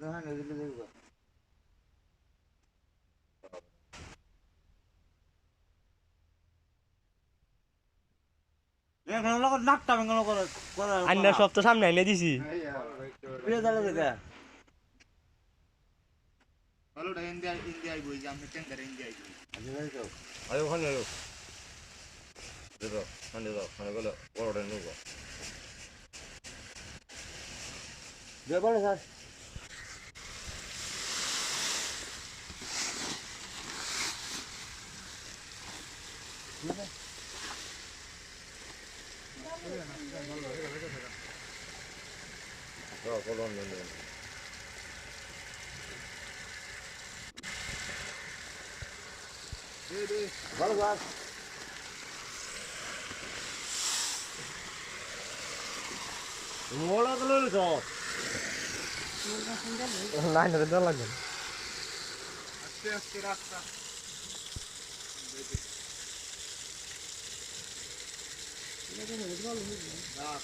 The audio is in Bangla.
তো হ্যাঁ দিলে দেখব। আন্না সব তো সামনে এনে দিছি। বিয়ে দাঁড়া দেখে যাও কলম নেব ভালো স্যার মোড়া তো লইছ না না দেওয়া লাগবে। আস্তে আস্তে রাস্তা রাখ